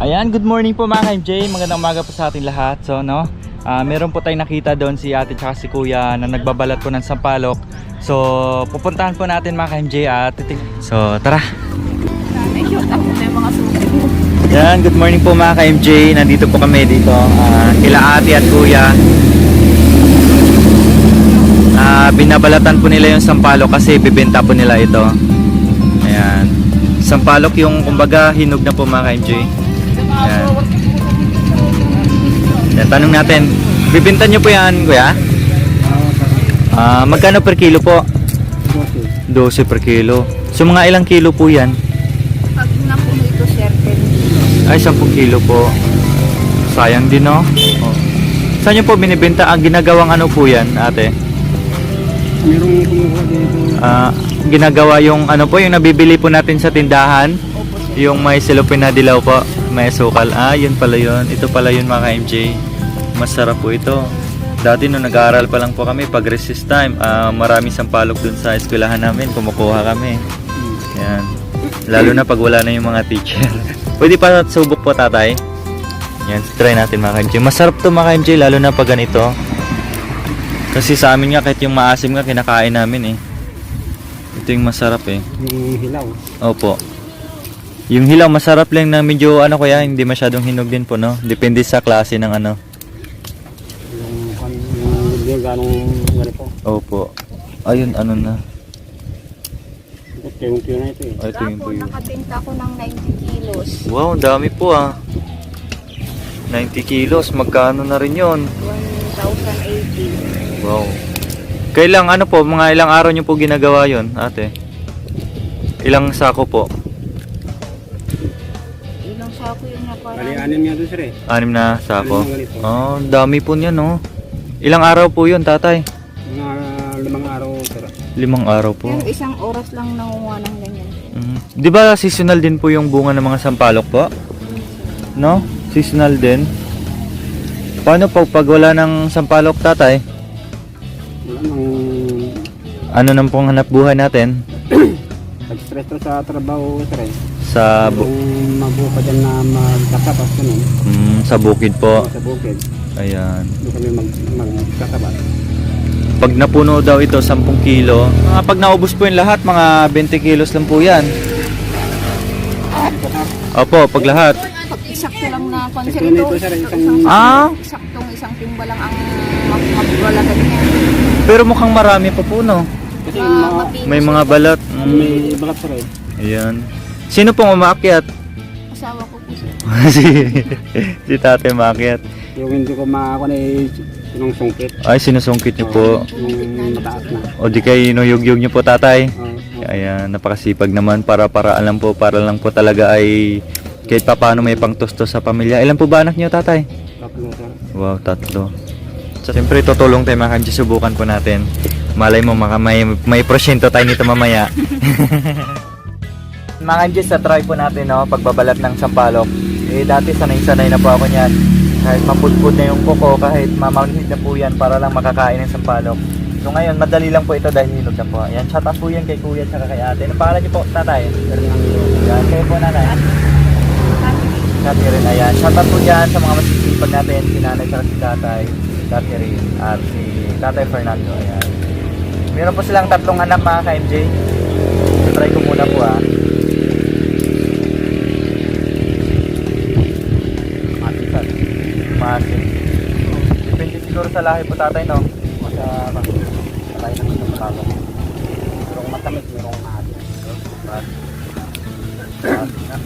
Ayan, good morning po mga ka-MJ. Magandang umaga po sa ating lahat. So, no, ah, meron po tayong nakita doon si ate tsaka si kuya na nagbabalat po ng sampalok. So, pupuntahan po natin mga ka-MJ at titig... So, tara. Medyo ako na yung mga suki mo. Yan, good morning po mga ka-MJ. Nandito po kami dito. ah, kila ate at kuya. Ah, binabalatan po nila yung sampalok kasi bibenta po nila ito. Ayan. Sampalok yung kumbaga hinog na po mga ka-MJ. Yan. Yan, tanong natin. Bibinta nyo po yan, kuya? Ah, magkano per kilo po? 12 per kilo. So mga ilang kilo po yan? Pag napuno ito, sir, 10 Ay, 10 kilo po. Sayang din, no? Oh. Saan nyo po binibenta? Ang ginagawang ano po yan, ate? Merong kumuha dito. Ah, ginagawa yung ano po, yung nabibili po natin sa tindahan. Opo. Yung may silupin na dilaw po. May sukal. Ah, yun pala yun. Ito pala yun mga ka-MJ. Masarap po ito. Dati nung nag-aaral pa lang po kami, pag recess time, ah, maraming sampalok dun sa eskwelahan namin. Kumukuha kami. Yan. Lalo na pag wala na yung mga teacher. Pwede pa subok po tatay. Yan, try natin mga ka-MJ. Masarap to mga ka-MJ, lalo na pag ganito. Kasi sa amin nga, kahit yung maasim nga, kinakain namin eh. Ito yung masarap eh. Yung hilaw. Opo. Yung hilaw, masarap lang na medyo ano kaya, hindi masyadong hinog din po, no? Depende sa klase ng ano. Yung, hindi ganong ganito. Opo. Ayun, ano na. Ito yung na ito eh. Ay, yun. nakabenta ko ng 90 kilos. Wow, ang dami po ah. 90 kilos, magkano na rin yon? 1,080. Wow. Kailang ano po, mga ilang araw nyo po ginagawa yon ate? Ilang sako po? Sako yun na parang... Bali, anim nga doon sir eh. Anim na sako? Anim na ganito. Oh, dami po niyan, no? Ilang araw po yun, tatay? Mga limang araw sir. Limang araw po. Pero isang oras lang nangunga ng ganyan. Mhm. Di ba seasonal din po yung bunga ng mga sampalok po? No? Seasonal din. Paano pag pag wala ng sampalok tatay? Wala nang Ano nang pong hanap buhay natin? pag-stress to sa trabaho sir eh. Sa bu- Kung mabuo ka dyan na magkatapat ganun. mm, sa bukid po. Sa bukid. Ayan. Doon kami mag, magkatapat. Pag napuno daw ito 10 kilo, mga pag naubos po yung lahat, mga 20 kilos lang po yan. Opo, pag lahat. Pag eksakto lang na konser Ito ito, sir, isang- Ah? eksaktong isang timba lang ang mag magwalagan niya. Pero mukhang marami pa po, no? Kasi Ah, mga, mapino May mga balat. Mm. may balat sir eh. Ayan. Sino pong umaakyat? Asawa ko po sir. si, si tate maakyat. Yung hindi ko makakuha na eh, yung sungkit. Ay, sinusungkit niyo po. Yung mataas na. O di kayo inuyug-yug niyo po, tatay. Ayan, napakasipag naman para para alam po, para lang po talaga ay kahit pa paano may pangtustos sa pamilya. Ilan po ba anak niyo, tatay? Tatlo sir. Wow, tatlo. So, siyempre, tutulong tayo mga kanji. Subukan po natin. Malay mo, maka may, may prosyento tayo nito mamaya. mga kanji, sa try po natin, no, pagbabalat ng sampalok. Eh, dati sanay-sanay na po ako niyan. Kahit mapudpud na yung kuko, kahit mamanghid na po yan para lang makakain ng sampalok. So ngayon, madali lang po ito dahil hinog na po. Ayan, shout out po yan kay kuya at kay ate. Ano pangalan niyo po, tatay? Yan, kayo po nanay. Catherine, ayan. Shout out po dyan sa mga masisipag natin, si nanay at si tatay, Catherine, at si tatay Fernando, ayan. Meron po silang tatlong anak mga ka-MJ. Try ko muna po ah. Masin. Depende siguro sa lahi po tatay, no? O sa sa lahi ng mga tao. Merong matamis, merong maalat. Masin. Masin na.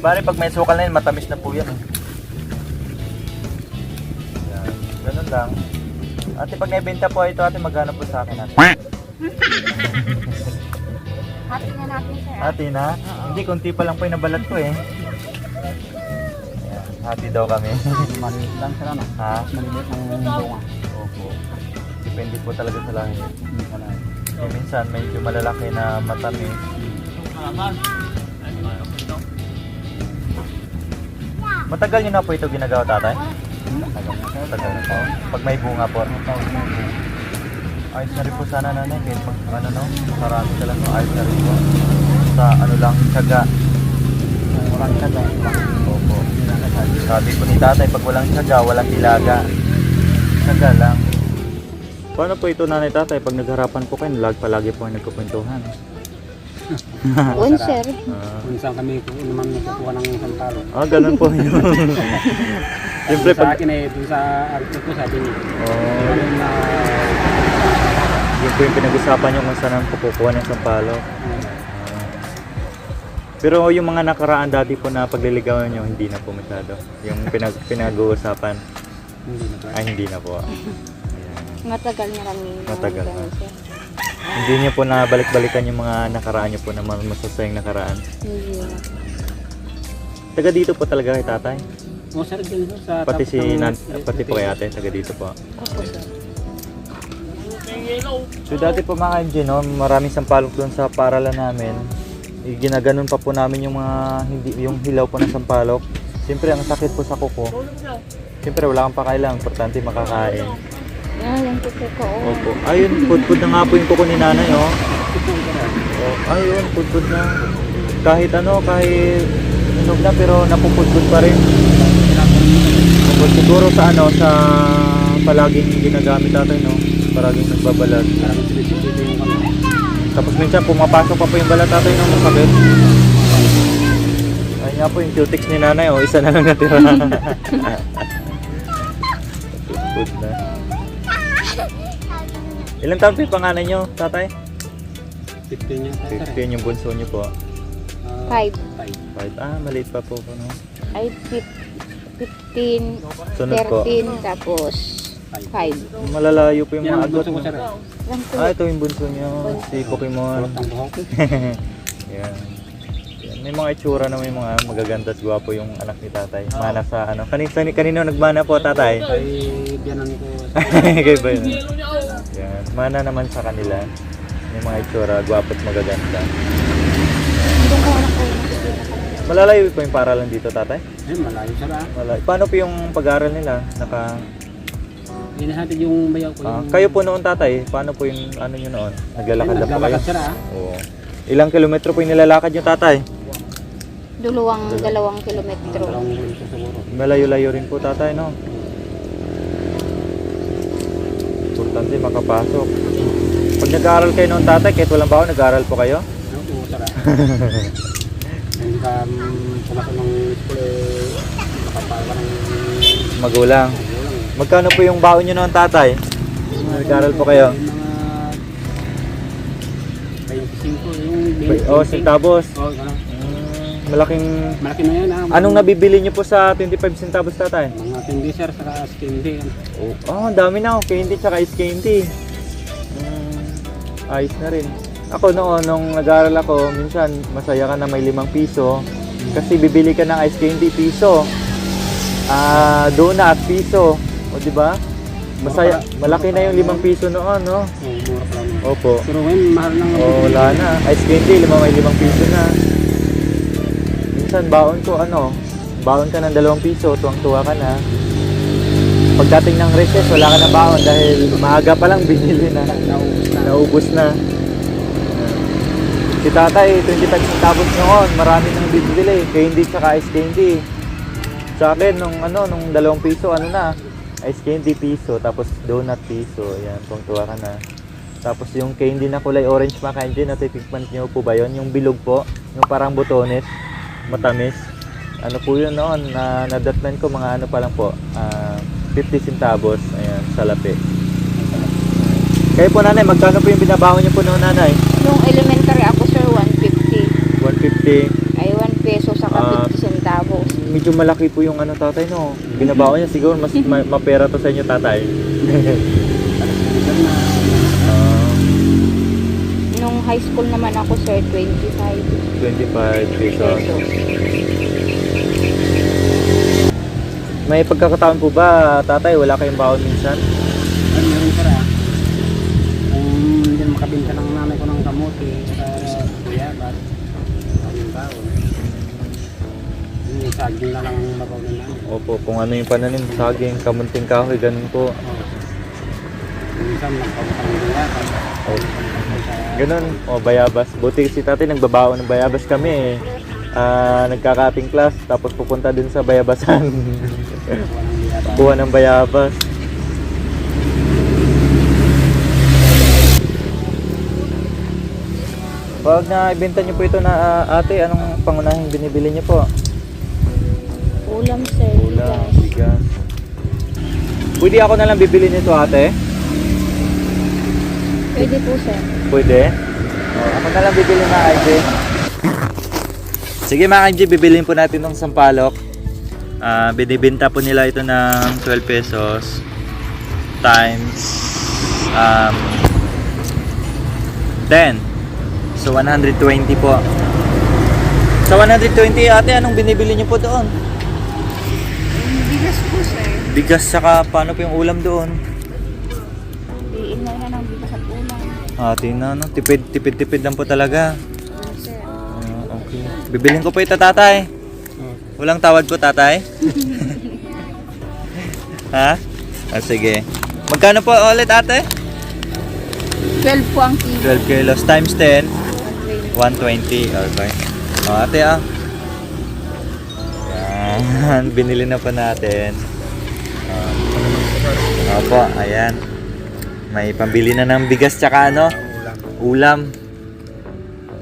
Bale, pag may sukal na yun, matamis na po yan. Eh. Yan. Ganun lang. Ate, pag naibenta po ito, ate, magkano po sa akin ate? Hati na natin sir. Ate na? Hindi, konti pa lang po yung nabalat ko eh. Hati daw kami. Maliit lang sir ano. ha? Maliit ang bunga. Opo. Depende po talaga sa langit. Eh, minsan, medyo malalaki na matamis. Matagal nyo na po ito ginagawa, tatay? Matagal na po. Pag may bunga po. Ayos na rin po sana nanay. Kahit mag, ano no, marami ka lang. Ayos na rin po. Sa ano lang, tsaga. Walang taga. Sabi po ni tatay, pag walang tiyaga, walang ilaga. Tiyaga lang. Paano po ito nanay tatay? Pag nagharapan po kayo, lag palagi po kayo nagkukwentuhan. Un, sir. Ah, Minsan kami ko naman nakukuha ng sampalo. ah, ganun po yun. Siyempre sa pag... akin eh, dun sa artist ko sabi niya. Oh, Ano na, yun po yung pinag-usapan nyo kung saan po kukuha ng sampalo. ano. Pero yung mga nakaraan dati po na pagliligawan nyo, hindi na po masyado. Yung pinag pinag-uusapan, hindi na ay hindi na po. Ayan. Matagal na kami. Matagal na. Hindi niyo po na balik-balikan yung mga nakaraan niyo po na masasayang nakaraan. Hindi na. Taga dito po talaga kay tatay. O sir, dyan sa Pati si nan, pati po kay ate, taga dito po. Opo, sir. So dati po mga MJ, no, maraming sampalok doon sa paralan namin. Ginaganon pa po namin yung mga hindi yung hilaw po ng sampalok. Siyempre ang sakit po sa kuko. Siyempre wala kang pakailang, importante makakain. Ah, yung kuko ko. Opo. Ayun, pudpud na nga po yung kuko ni nanay, oh. oh ayun, pudpud na. Kahit ano, kahit hinog na pero napupudpud pa rin. Tapos siguro sa ano, sa palaging ginagamit natin, no? Palaging nagbabalat. Parang sinisipito yung. Tapos minsan pumapasok pa po yung balat natin ng masakit. Ayun nga po yung cutics ni nanay, oh. Isa na lang natira. Pudpud na. Ilang taon po yung panganay nyo, tatay? 15 niya. sir, eh. 15 yung bunso nyo po. Ah, Five. Five. Five. Ah, maliit pa po. Ano? Ay, fif- 15, Sunod po. 13, tapos 5. Malalayo po yung mga agot. eh. Po. Ah, ito yung bunso nyo. Si Pokemon. Yan. Yan. May mga itsura na may mga magaganda at gwapo yung anak ni tatay. Mana sa ano. Kanino, kanino nagmana po tatay? Ay, biyanan ko. Kayo ba yun? Yan. Mana naman sa kanila. May mga itsura, gwapo at magaganda. Malalayo po yung paralan dito tatay? Ay, malayo sir ah. Malayo. Paano po yung pag-aaral nila? Naka, Hinahatid yung bayaw ko. ah, yung- kayo po noon tatay, paano po yung ano nyo noon? Naglalakad na po kayo? naglalakad sir ah. Oo. Ilang kilometro po yung nilalakad nyo tatay? Duluwang, dalawang kilometro. Dalawang minuto siguro. Malayo-layo rin po tatay, no? Importante makapasok. Pag nag-aaral kayo noon tatay, kahit walang baon, nag-aaral po kayo? Ano ah. Hindi ka um, pumasok ng school eh. Nakapagawa ng Magulang. Magkano po yung baon nyo noon tatay? Nag-aaral po kayo? Mga 25 yung Oh, centavos. Oh, ganun. Mm, malaking... Malaki na yan ah. Anong nabibili nyo po sa 25 centavos tatay? Mga candy sir, saka candy. Oh, oh ang dami na. Candy tsaka ice candy. Mm, ayos na rin. Ako noon, nung nag-aaral ako, minsan masaya ka na may limang piso. Kasi bibili ka ng ice candy, piso. Ah, donut, piso. O, di ba? Masaya, malaki na yung limang piso noon, no? Oh, mura pa lang. Opo. Pero ngayon, mahal na nga. Oh, wala na. Ice candy, lima may limang piso na. Minsan, baon ko, ano, baon ka ng dalawang piso, tuwang-tuwa ka na. Pagdating ng recess, wala ka na baon dahil maaga pa lang binili na. Naubos na. Naubos na. Si tatay, 25 centavos noon, marami nang bibili. Candy tsaka ice candy. Sa akin, nung ano, nung dalawang piso, ano na, ice candy piso, tapos donut piso. Ayan, tuwang-tuwa ka na. Tapos yung candy na kulay orange mga candy, natitikman niyo po ba yun? Yung bilog po, yung parang butones, matamis. Ano po yun noon, na nadatnan ko mga ano pa lang po, ah, 50 centavos, ayan, salapi. Kayo po nanay, magkano po yung binabaon niyo po noon nanay? Yung elementary ako, sir, 150. 150. Ay, 1 peso Ah. saka 50 centavos. Medyo malaki po yung ano tatay no. Binabaon niya siguro mas ma- mapera to sa inyo tatay. Ah, Nung high school naman ako, sir, 25 25 pesos. pesos. May pagkakataon po ba tatay wala kayong baon minsan? Ay, meron sir ah. Kung hindi makabinta ng nanay ko ng kamote, sa kuya, ba't ang baon. Yung saging na lang ang mabaw ng nanay. Opo, kung ano yung pananim, saging, kamunting kahoy, ganun po. Oh. Minsan nagpapakang kuya, Oh. Ganun, o bayabas. Buti si tatay ng bayabas kami eh. ah, nagkakating class tapos pupunta din sa bayabasan. Kuha ng bayabas. Pag na-ibenta niyo po ito na ah, ate, anong pangunahing binibili niyo po? Ulam sir. Ulam, bigas. Pwede ako na lang bibili nito ate? Pwede po sir. Pwede? Oh, ako na lang bibili na IJ. Sige mga IJ, bibiliin po natin ng sampalok. Ah, binibenta po nila ito ng 12 pesos times um, 10. So 120 po. Sa 120 ate, anong binibili niyo po doon? Bigas saka paano po yung ulam doon? Diin na na ng bigas at ulam. Ate na, no? Tipid, tipid, tipid lang po talaga. Ah, okay. Bibilin ko po ito, tatay. Oh, Walang tawad po, tatay? ha? Ah, sige. Magkano po ulit, ate? 12 po ang kilo. 12 kilos times 10, 120. 120. Okay. O, ate, ah. Yan. Binili na po natin. Ah. Opo, ayan. May pambili na ng bigas tsaka ano, ulam. ulam.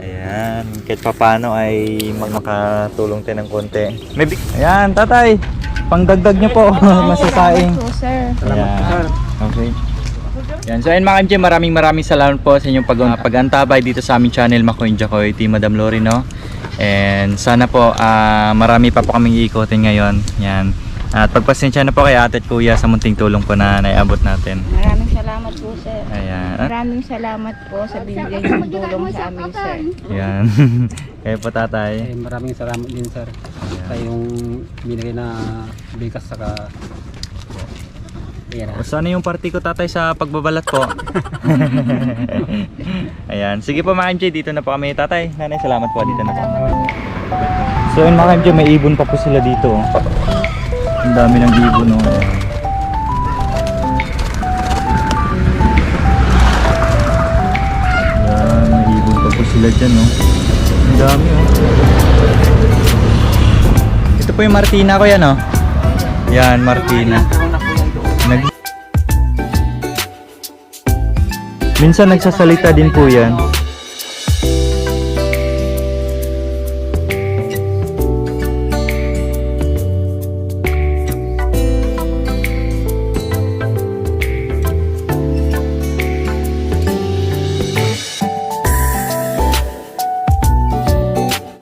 Ayan, kahit papano ay makatulong tayo ng konti. May big... Ayan, tatay. Pangdagdag niyo po, masasaing. Salamat po sir. Salamat Ayan. po, sir. Okay. Yan. So ayun mga MJ, maraming maraming salamat po sa inyong pag pagantabay dito sa aming channel Makoy Jacoy, Team Madam Lori, no? And sana po ah, marami pa po kaming iikotin ngayon. Yan. At pagpasensya na po kay ate at kuya sa munting tulong po na naiabot natin. Maraming salamat po sir. Ayan. Maraming salamat po sa binigay ng tulong sa amin sir. Yan. Kaya po tatay. Eh, maraming salamat din sir sa yung binigay na bigas saka Ayan O sana yung party ko tatay sa pagbabalat po. Ayan. Sige po mga MJ, dito na po kami tatay. Nanay, salamat po. Dito na po. So yun mga MJ, may ibon pa po sila dito. oh. Ang dami ng ibon. Oh. Ayan. May ibon pa po sila dyan. Oh. Ang dami. Oh. Ito po yung Martina ko yan. Oh. Yan, Martina. Nag Minsan nagsasalita din po yan.